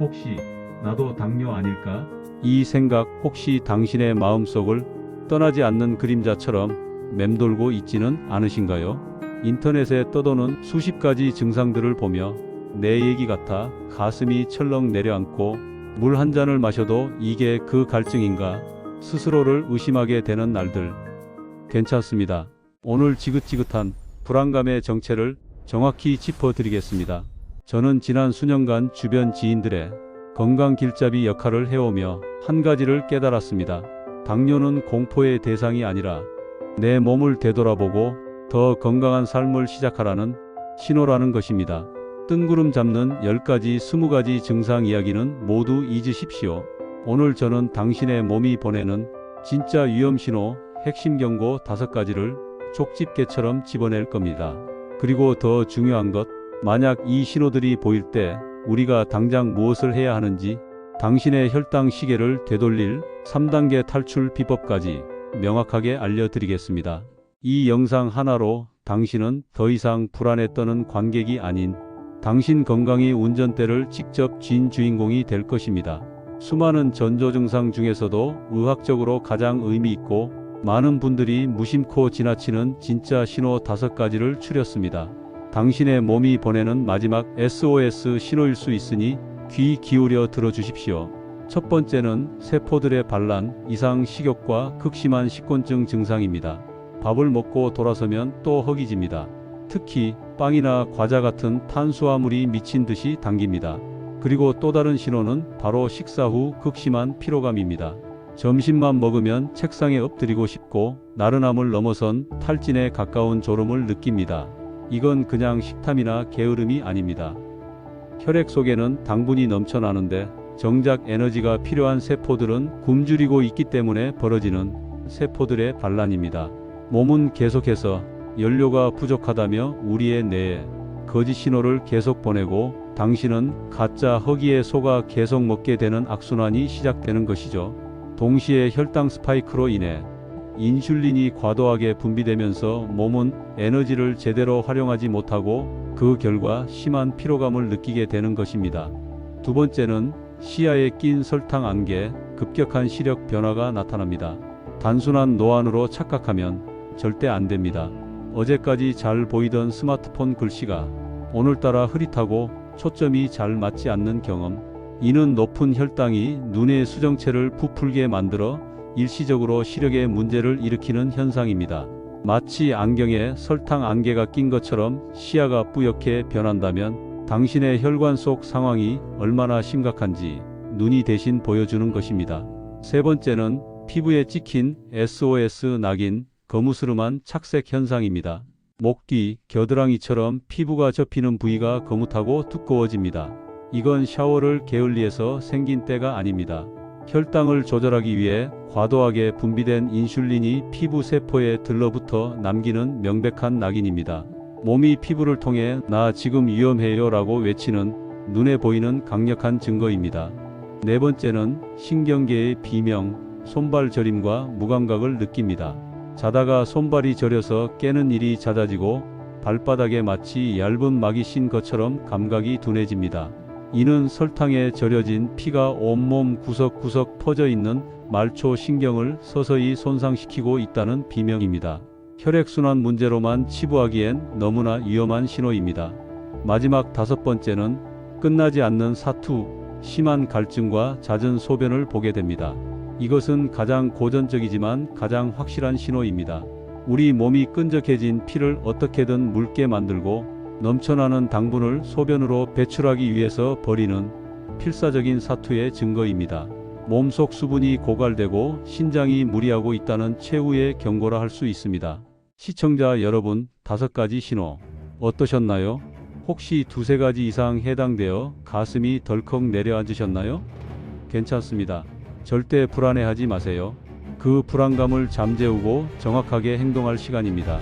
혹시 나도 당뇨 아닐까? 이 생각 혹시 당신의 마음속을 떠나지 않는 그림자처럼 맴돌고 있지는 않으신가요? 인터넷에 떠도는 수십 가지 증상들을 보며 내 얘기 같아 가슴이 철렁 내려앉고 물 한 잔을 마셔도 이게 그 갈증인가 스스로를 의심하게 되는 날들. 괜찮습니다. 오늘 지긋지긋한 불안감의 정체를 정확히 짚어드리겠습니다. 저는 지난 수년간 주변 지인들의 건강 길잡이 역할을 해오며 한 가지를 깨달았습니다. 당뇨는 공포의 대상이 아니라 내 몸을 되돌아보고 더 건강한 삶을 시작하라는 신호라는 것입니다. 뜬구름 잡는 10가지, 20가지 증상 이야기는 모두 잊으십시오. 오늘 저는 당신의 몸이 보내는 진짜 위험 신호, 핵심 경고 5가지를 족집게처럼 집어낼 겁니다. 그리고 더 중요한 것, 만약 이 신호들이 보일 때 우리가 당장 무엇을 해야 하는지 당신의 혈당 시계를 되돌릴 3단계 탈출 비법까지 명확하게 알려드리겠습니다. 이 영상 하나로 당신은 더 이상 불안에 떠는 관객이 아닌 당신 건강이 운전대를 직접 쥔 주인공이 될 것입니다. 수많은 전조 증상 중에서도 의학적으로 가장 의미 있고 많은 분들이 무심코 지나치는 진짜 신호 다섯 가지를 추렸습니다. 당신의 몸이 보내는 마지막 SOS 신호일 수 있으니 귀 기울여 들어주십시오. 첫 번째는 세포들의 반란, 이상 식욕과 극심한 식곤증 증상입니다. 밥을 먹고 돌아서면 또 허기집니다. 특히 빵이나 과자 같은 탄수화물이 미친 듯이 당깁니다. 그리고 또 다른 신호는 바로 식사 후 극심한 피로감입니다. 점심만 먹으면 책상에 엎드리고 싶고 나른함을 넘어선 탈진에 가까운 졸음을 느낍니다. 이건 그냥 식탐이나 게으름이 아닙니다. 혈액 속에는 당분이 넘쳐나는데 정작 에너지가 필요한 세포들은 굶주리고 있기 때문에 벌어지는 세포들의 반란입니다. 몸은 계속해서 연료가 부족하다며 우리의 뇌에 거짓 신호를 계속 보내고 당신은 가짜 허기에 속아 계속 먹게 되는 악순환이 시작되는 것이죠. 동시에 혈당 스파이크로 인해 인슐린이 과도하게 분비되면서 몸은 에너지를 제대로 활용하지 못하고 그 결과 심한 피로감을 느끼게 되는 것입니다. 두 번째는 시야에 낀 설탕 안개, 급격한 시력 변화가 나타납니다. 단순한 노안으로 착각하면 절대 안 됩니다. 어제까지 잘 보이던 스마트폰 글씨가 오늘따라 흐릿하고 초점이 잘 맞지 않는 경험. 이는 높은 혈당이 눈의 수정체를 부풀게 만들어 일시적으로 시력에 문제를 일으키는 현상입니다. 마치 안경에 설탕 안개가 낀 것처럼 시야가 뿌옇게 변한다면 당신의 혈관 속 상황이 얼마나 심각한지 눈이 대신 보여주는 것입니다. 세 번째는 피부에 찍힌 SOS 낙인, 거무스름한 착색 현상입니다. 목 뒤, 겨드랑이처럼 피부가 접히는 부위가 거뭇하고 두꺼워집니다. 이건 샤워를 게을리해서 생긴 때가 아닙니다. 혈당을 조절하기 위해 과도하게 분비된 인슐린이 피부 세포에 들러붙어 남기는 명백한 낙인입니다. 몸이 피부를 통해 나 지금 위험해요 라고 외치는 눈에 보이는 강력한 증거입니다. 네 번째는 신경계의 비명, 손발 저림과 무감각을 느낍니다. 자다가 손발이 저려서 깨는 일이 잦아지고 발바닥에 마치 얇은 막이 신 것처럼 감각이 둔해집니다. 이는 설탕에 절여진 피가 온몸 구석구석 퍼져 있는 말초 신경을 서서히 손상시키고 있다는 비명입니다. 혈액순환 문제로만 치부하기엔 너무나 위험한 신호입니다. 마지막 다섯 번째는 끝나지 않는 사투, 심한 갈증과 잦은 소변을 보게 됩니다. 이것은 가장 고전적이지만 가장 확실한 신호입니다. 우리 몸이 끈적해진 피를 어떻게든 묽게 만들고 넘쳐나는 당분을 소변으로 배출하기 위해서 버리는 필사적인 사투의 증거입니다. 몸속 수분이 고갈되고 신장이 무리하고 있다는 최후의 경고라 할 수 있습니다. 시청자 여러분, 다섯 가지 신호 어떠셨나요? 혹시 두세 가지 이상 해당되어 가슴이 덜컥 내려앉으셨나요? 괜찮습니다. 절대 불안해하지 마세요. 그 불안감을 잠재우고 정확하게 행동할 시간입니다.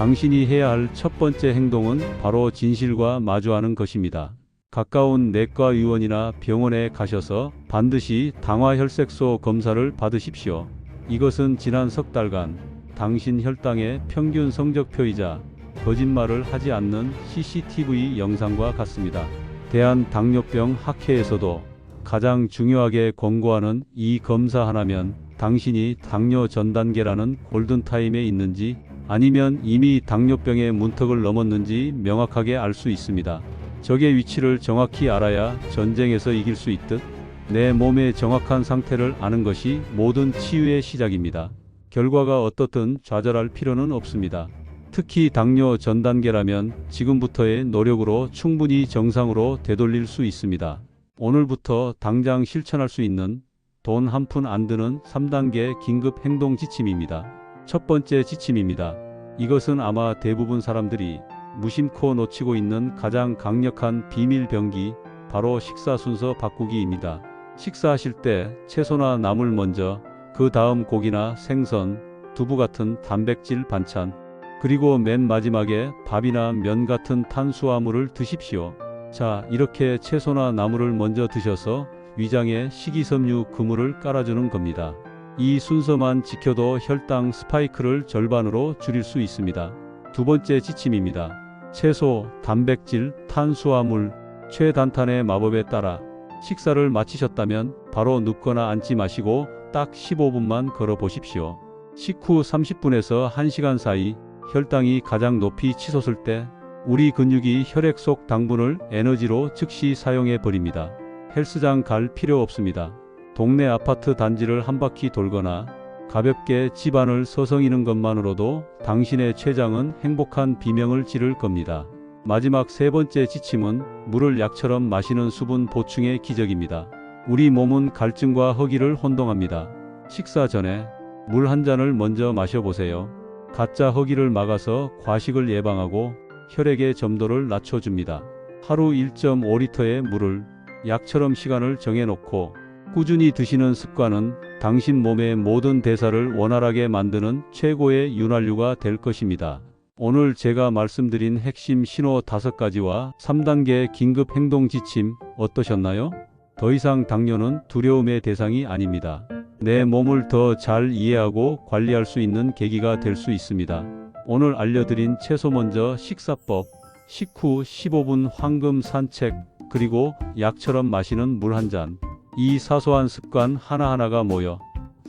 당신이 해야 할 첫 번째 행동은 바로 진실과 마주하는 것입니다. 가까운 내과 의원이나 병원에 가셔서 반드시 당화혈색소 검사를 받으십시오. 이것은 지난 석 달간 당신 혈당의 평균 성적표이자 거짓말을 하지 않는 CCTV 영상과 같습니다. 대한 당뇨병 학회에서도 가장 중요하게 권고하는 이 검사 하나면 당신이 당뇨 전 단계라는 골든타임에 있는지 아니면 이미 당뇨병의 문턱을 넘었는지 명확하게 알 수 있습니다. 적의 위치를 정확히 알아야 전쟁에서 이길 수 있듯 내 몸의 정확한 상태를 아는 것이 모든 치유의 시작입니다. 결과가 어떻든 좌절할 필요는 없습니다. 특히 당뇨 전 단계라면 지금부터의 노력으로 충분히 정상으로 되돌릴 수 있습니다. 오늘부터 당장 실천할 수 있는 돈 한 푼 안 드는 3단계 긴급 행동 지침입니다. 첫 번째 지침입니다. 이것은 아마 대부분 사람들이 무심코 놓치고 있는 가장 강력한 비밀 병기, 바로 식사 순서 바꾸기입니다. 식사하실 때 채소나 나물 먼저, 그 다음 고기나 생선, 두부 같은 단백질 반찬, 그리고 맨 마지막에 밥이나 면 같은 탄수화물을 드십시오. 자, 이렇게 채소나 나물을 먼저 드셔서 위장에 식이섬유 그물을 깔아주는 겁니다. 이 순서만 지켜도 혈당 스파이크를 절반으로 줄일 수 있습니다. 두 번째 지침입니다. 채소, 단백질, 탄수화물, 최단탄의 마법에 따라 식사를 마치셨다면 바로 눕거나 앉지 마시고 딱 15분만 걸어 보십시오. 식후 30분에서 1시간 사이 혈당이 가장 높이 치솟을 때 우리 근육이 혈액 속 당분을 에너지로 즉시 사용해 버립니다. 헬스장 갈 필요 없습니다. 동네 아파트 단지를 한 바퀴 돌거나 가볍게 집안을 서성이는 것만으로도 당신의 췌장은 행복한 비명을 지를 겁니다. 마지막 세 번째 지침은 물을 약처럼 마시는 수분 보충의 기적입니다. 우리 몸은 갈증과 허기를 혼동합니다. 식사 전에 물 한 잔을 먼저 마셔보세요. 가짜 허기를 막아서 과식을 예방하고 혈액의 점도를 낮춰줍니다. 하루 1.5리터의 물을 약처럼 시간을 정해놓고 꾸준히 드시는 습관은 당신 몸의 모든 대사를 원활하게 만드는 최고의 윤활유가 될 것입니다. 오늘 제가 말씀드린 핵심 신호 5가지와 3단계 긴급 행동 지침 어떠셨나요? 더 이상 당뇨는 두려움의 대상이 아닙니다. 내 몸을 더 잘 이해하고 관리할 수 있는 계기가 될 수 있습니다. 오늘 알려드린 채소 먼저 식사법, 식후 15분 황금 산책, 그리고 약처럼 마시는 물 한 잔. 이 사소한 습관 하나하나가 모여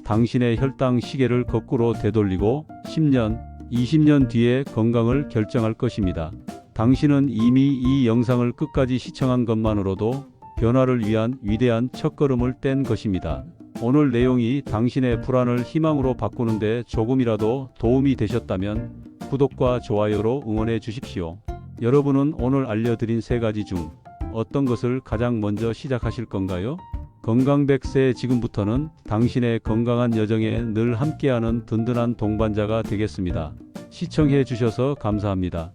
당신의 혈당 시계를 거꾸로 되돌리고 10년, 20년 뒤에 건강을 결정할 것입니다. 당신은 이미 이 영상을 끝까지 시청한 것만으로도 변화를 위한 위대한 첫걸음을 뗀 것입니다. 오늘 내용이 당신의 불안을 희망으로 바꾸는데 조금이라도 도움이 되셨다면 구독과 좋아요로 응원해 주십시오. 여러분은 오늘 알려드린 세 가지 중 어떤 것을 가장 먼저 시작하실 건가요? 건강 100세 지금부터는 당신의 건강한 여정에 늘 함께하는 든든한 동반자가 되겠습니다. 시청해 주셔서 감사합니다.